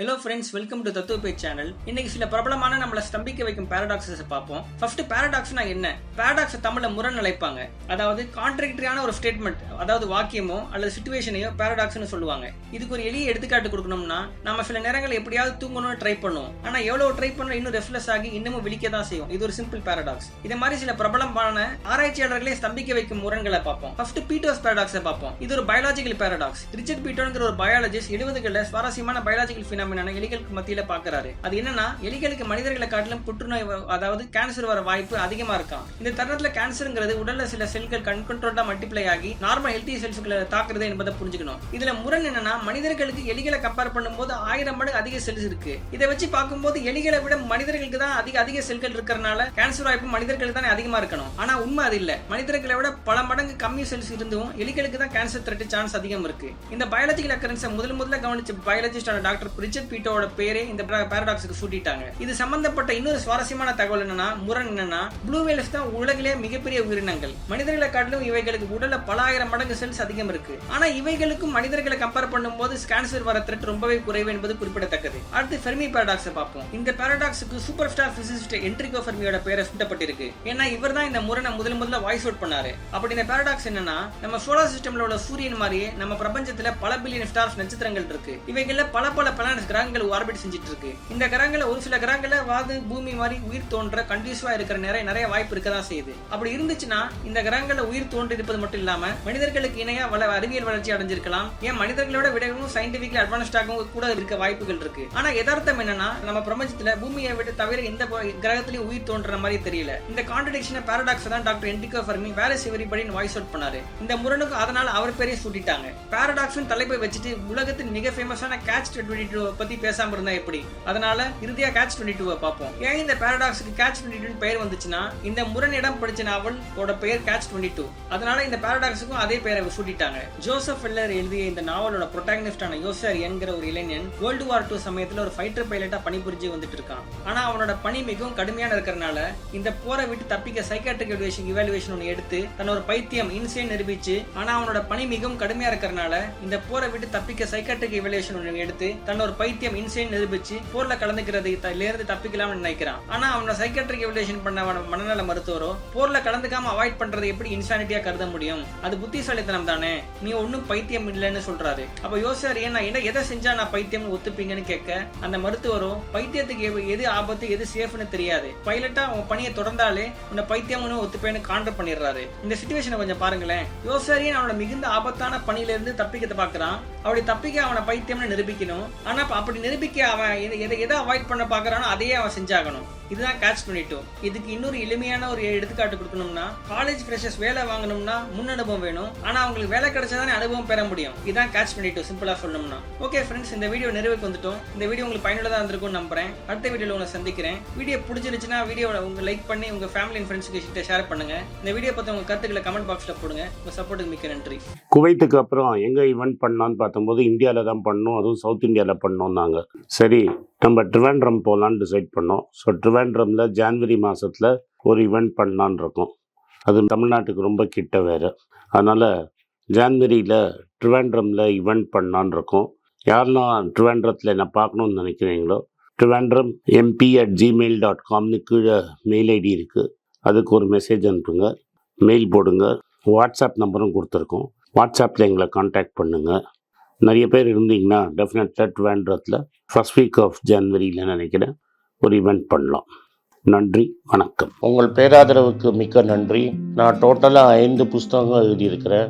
Hello friends welcome to தத்துவ பேச் channel இன்னைக்கு சில பிரபலமான நம்மளை ஸ்தம்பிக்க வைக்கும் பாரடாக்ஸஸ் பார்ப்போம். ஃபர்ஸ்ட் பேரடாக்ஸ்னா என்ன? பேரடாக்ஸ் தமிழ்ல முரண் அழைப்பாங்க. அதாவது கான்ட்ராக்டரியான ஒரு ஸ்டேட்மெண்ட் அதாவது வாக்கியமோ அல்லது சுச்சுவேஷனையோ பாரடாக்ஸ்னு சொல்லுவாங்க. இதுக்கு ஒரு எளிய எடுத்துக்காட்டு கொடுக்கணும்னா நம்ம சில நேரங்கள் எப்படியாவது தூங்கணும்னு ட்ரை பண்ணுவோம். ஆனா எவ்வளவு ட்ரை பண்ண இன்னும் ரெஃப்லெஸ் ஆகி இன்னமும் விழிக்க தான் செய்யும். இது ஒரு சிம்பிள் பேரடாக்ஸ் இதே மாதிரி சில பிரபலமான ஆராய்ச்சியாளர்களே ஸ்தம்பிக்க வைக்கும் முரண்களை பார்ப்போம். ஃபர்ஸ்ட் பீட்டோஸ் பேரடாக்ஸை பார்ப்போம். இது ஒரு பயாலஜிக்கல் பேரடாக்ஸ் ரிச்சர்ட் பீட்டோங்கிற ஒரு பயாலஜிஸ்ட் எழுபதுகளில் சுவாரஸ்யமான பயாலஜிக்கல் பினாமினான எலிகளுக்கு மத்தியில பாக்குறாரு. அது என்னன்னா எலிகளுக்கு மனிதர்களை காட்டிலும் புற்றுநோய் அதாவது கேன்சர் வர வாய்ப்பு அதிகமா இருக்காம் இந்த தருணத்துல கேன்சருங்கிறது உடல்ல சில செல்கள் கண்கண்ட்ரோலா மல்டிப்ளை ஆகி நார்மல் ஹெல்த்தி செல்ஸ்களை தாக்குறது என்பதை புரிஞ்சுக்கணும். இதுல முரண் என்னன்னா மனிதர்களுக்கு எலிகளை கம்பேர் பண்ணும்போது ஆயிரம் மடங்கு அதிக செல்ஸ் இருக்கு. இதை வச்சு பார்க்கும்போது எலிகளை விட மனிதர்களுக்கு தான் அதிக அதிக செல்கள் இருக்கிறனால கேன்சர் வாய்ப்பு மனிதர்களுக்கு தானே அதிகமா இருக்கணும். ஆனா உண்மை அது இல்ல. மனிதர்களை விட பல மடங்கு கம்மி செல்ஸ் இருந்தும் எலிகளுக்கு தான் கேன்சர் த்ரெட் சான்ஸ் அதிகம் இருக்கு. இந்த பயாலஜிக்கல் அக்கரன்ஸை முதல் முதல்ல கவனிச்ச பயாலஜிஸ்டான டாக்டர் ரிச்சர்ட் பீட்டோட பேரே இந்த பேரடாக்ஸுக்கு சூட்டிட்டாங்க. இது சம்பந்தப்பட்ட இன்னொரு சுவாரஸ்யமான தகவல் என்னன்னா முரண் என்னன்னா ப்ளூ வேல்ஸ் தான் உலகிலே மிகப்பெரிய உயிரினங்கள். மனிதர்களை காட்டிலும் இவைகளுக்கு உடல பல ஆயிரம் மடங்கு செல்ஸ் அதிகம் இருக்கு. ஆனா இவைகளுக்கும் மனிதர்களை கம்பேர் பண்ணும்போது கேன்சர் வர த்ரெட் ரொம்பவே குறைவு என்பது குறிப்பிடத்தக்கது. அடுத்து ஃபெர்மி பாரடாக்ஸை பார்ப்போம். இந்த பேரடாக்ஸுக்கு சூப்பர் ஸ்டார் பிசிசிஸ்ட் என்ட்ரிகோ ஃபெர்மியோட பேரை சூட்டப்பட்டிருக்கு. ஏன்னா இவர் தான் இந்த முரணை முதல் முதல்ல வாய்ஸ் அவுட் பண்ணாரு. அப்படி இந்த பேரடாக்ஸ் என்னன்னா நம்ம சோலார் சிஸ்டம்ல உள்ள சூரியன் மாதிரியே நம்ம பிரபஞ்சத்துல பல பில்லியன் ஸ்டார்ஸ் நட்சத்திரங்கள் இருக்கு. இவைகள்ல பல பல பல பிளானட்ஸ் கிரகங்கள் ஆர்பிட் செஞ்சுட்டு இருக்கு இந்த கிரகங்கள ஒரு சில கிரகங்கள வாது பூமி மாதிரி உயிர் தோன்ற கண்டியூஸா இருக்கிற நிறைய நிறைய வாய்ப்பு இருக்க தான் செய்யுது. அப்படி இருந்துச்சுன்னா இந்த கிரகங்கள உயிர் தோன்றி இருப்பது மட்டும் இல்லாம மனிதர்களுக்கு இணையா வள அறிவியல் வளர்ச்சி அடைஞ்சிருக்கலாம். ஏன் மனிதர்களோட விடவும் சயின்டிபிக்லி அட்வான்ஸ்டாகவும் கூட இருக்க வாய்ப்புகள் இருக்கு. ஆனா யதார்த்தம் என்னன்னா நம்ம பிரபஞ்சத்துல பூமியை விட தவிர எந்த ப- கிரகத்திலயும் உயிர் தோன்ற மாதிரி தெரியல. இந்த கான்ட்ரடிக்ஷன் பாரடாக்ஸ் தான் டாக்டர் என்டிகோ ஃபர்மி வேற சிவரிபடின்னு வாய்ஸ் அவுட் பண்ணாரு. இந்த முரணுக்கு அதனால அவர் பேரையே சூட்டிட்டாங்க. பாரடாக்ஸ் தலைப்பை வச்சுட்டு உலகத்தின் மிக ஃபேமஸான கேட்ச் டுவெண்ட்டி டூ பத்தி பேசாம இருந்தா எப்படி? அதனால இறுதியா கேட்ச் டுவெண்ட்டி டூவை பார்ப்போம் ஏன் இந்த பேரடாக்ஸுக்கு கேட்ச் டுவெண்ட்டி டூ பெயர் வந்துச்சுன்னா இந்த முரண் இடம் படிச்ச நாவலோட பெயர் கேட்ச் டுவெண்ட்டி டூ அதனால இந்த பேரடாக்ஸுக்கும் அதே பெயரை சூட்டிட்டாங்க. ஜோசப் ஃபெல்லர் எழுதிய இந்த நாவலோட ப்ரொட்டாகனிஸ்டான யோசர் என்கிற ஒரு இளைஞன் வேர்ல்டு வார் டூ சமயத்துல ஒரு ஃபைட்டர் பைலட்டா பணிபுரிஞ்சு வந்துட்டு இருக்கான். ஆனா அவனோட பணி மிகவும் கடுமையான இருக்கிறனால இந்த போரை விட்டு தப்பிக்க சைக்காட்ரிக் எவாலுவேஷன் இவாலுவேஷன் ஒன்று எடுத்து தன்னோட பைத்தியம் இன்சேன் நிரூபிச்சு ஆனா அவனோட பணி மிகவும் கடுமையா இருக்கிறனால இந்த போரை விட்டு தப்பிக்க சைக்காட்ரிக் இவாலுவேஷன் ஒன்று எடுத்து தன்னோட பைத்தியம் இன்சைன் நிரூபிச்சு போர்ல கலந்துக்கிறது இருந்து தப்பிக்கலாம்னு நினைக்கிறான். ஆனா அவனை சைக்கட்ரிக் எவாலுவேஷன் பண்ண அவன மனநல மருத்துவரோ போர்ல கலந்துக்காம அவாய்ட் பண்றது எப்படி இன்சானிட்டியா கருத முடியும்? அது புத்திசாலித்தனம் தானே. நீ ஒன்றும் பைத்தியம் இல்லைன்னு சொல்றாரு. அப்ப யோசிச்சார் ஏன்னா நான் என்ன எதை செஞ்சா நான் பைத்தியம்னு ஒத்துப்பீங்கன்னு கேட்க? அந்த மருத்துவரும் பைத்தியத்துக்கு எது ஆபத்து எது சேஃப்னு தெரியாது. பைலட்டா அவன் பணியை தொடர்ந்தாலே உன்னை பைத்தியம்னு ஒத்துப்பேன்னு காண்டர் பண்ணிடுறாரு. இந்த சுச்சுவேஷனை கொஞ்சம் பாருங்களேன். யோசாரியன் அவனோட மிகுந்த ஆபத்தான பணியில இருந்து தப்பிக்க பார்க்கறான்? அப்படி தப்பிக்க அவனை பைத்தியம்னு நிரூபிக்கணும். ஆனா அப்படி நிரூபிக்க அவன் எதை- எதை எதை அவாய்ட் பண்ண பார்க்கறானோ அதையே அவன் செஞ்சாகணும். இதுதான் கேட்ச் பண்ணிட்டோம் இதுக்கு இன்னொரு எளிமையான ஒரு எடுத்துக்காட்டு கொடுக்கணும்னா காலேஜ் ஃப்ரெஷர்ஸ் வேலை வாங்கணும்னா முன் அனுபவம் வேணும். ஆனா அவங்களுக்கு வேலை கிடைச்சாதானே அனுபவம் பெற முடியும். இதுதான் கேட்ச் பண்ணிட்டோம் சிம்பிளா சொல்லணும்னா. ஓகே ஃப்ரெண்ட்ஸ் இந்த வீடியோ நிறைவுக்கு வந்துட்டோம். இந்த வீடியோ உங்களுக்கு பயனுள்ளதா இருந்திருக்கும் நம்புறேன். அடுத்த வீடியோல உங்களை சந்திக்கிறேன். வீடியோ பிடிச்சிருச்சுன்னா வீடியோவை உங்க லைக் பண்ணி உங்க ஃபேமிலி அண்ட் ஃப்ரெண்ட்ஸ்க்கு கிட்ட ஷேர் பண்ணுங்க. இந்த வீடியோ பத்தி உங்க கருத்துக்களை கமெண்ட் பாக்ஸ்ல போடுங்க. உங்க சப்போர்ட்டுக்கு மிக்க நன்றி. குவைத்துக்கு அப்புறம் எங்கே ஈவெண்ட் பண்ணலான்னு பார்த்தம்போது இந்தியாவில் தான் பண்ணோம். அதுவும் சவுத் இந்தியாவில் பண்ணோம்னாங்க. சரி நம்ம ட்ரிவேண்ட்ரம் போகலான்னு டிசைட் பண்ணோம். ஸோ ட்ரிவேண்ட்ரமில் ஜான்வரி மாதத்தில் ஒரு ஈவெண்ட் பண்ணலான் இருக்கோம். அது தமிழ்நாட்டுக்கு ரொம்ப கிட்ட வேறு. அதனால் ஜான்வரியில் ட்ரிவேண்ட்ரமில் இவெண்ட் பண்ணலான்னு இருக்கோம். யாரெல்லாம் ட்ரிவேண்ட்ரத்தில் என்ன பார்க்கணுன்னு நினைக்கிறீங்களோ Trivandrum MP at Gmail dot காம்னு கீழே மெயில் ஐடி இருக்குது அதுக்கு ஒரு மெசேஜ் அனுப்புங்க. மெயில் போடுங்க. வாட்ஸ்அப் நம்பரும் கொடுத்துருக்கோம். வாட்ஸ்அப்பில் எங்களை காண்டாக்ட் பண்ணுங்கள் நிறைய பேர் இருந்தீங்கன்னா டெஃபினட்டாக ட்ரிவாண்ட்ரத்தில் ஃபர்ஸ்ட் வீக் ஆஃப் ஜனவரியில் நினைக்கிறேன் ஒரு ஈவெண்ட் பண்ணலாம். நன்றி வணக்கம். உங்கள் பேராதரவுக்கு மிக்க நன்றி. நான் டோட்டலாக ஐந்து புஸ்தகங்கள் எழுதியிருக்கிறேன்.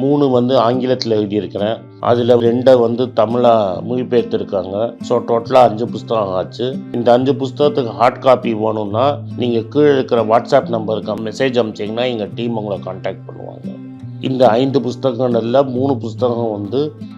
மூணு வந்து ஆங்கிலத்தில் எழுதியிருக்கிறேன். அதில் ரெண்டை வந்து தமிழாக மொழிபெயர்த்திருக்காங்க. ஸோ டோட்டலாக அஞ்சு புஸ்தகம் ஆச்சு. இந்த அஞ்சு புஸ்தகத்துக்கு ஹார்ட் காப்பி வேணும்னா நீங்கள் கீழே இருக்கிற வாட்ஸ்அப் நம்பருக்கு மெசேஜ் அனுப்பிச்சிங்கன்னா எங்கள் டீம் உங்களை காண்டாக்ட் பண்ணுவாங்க. இந்த ஐந்து புஸ்தகங்கள்ல மூணு புஸ்தகம் வந்து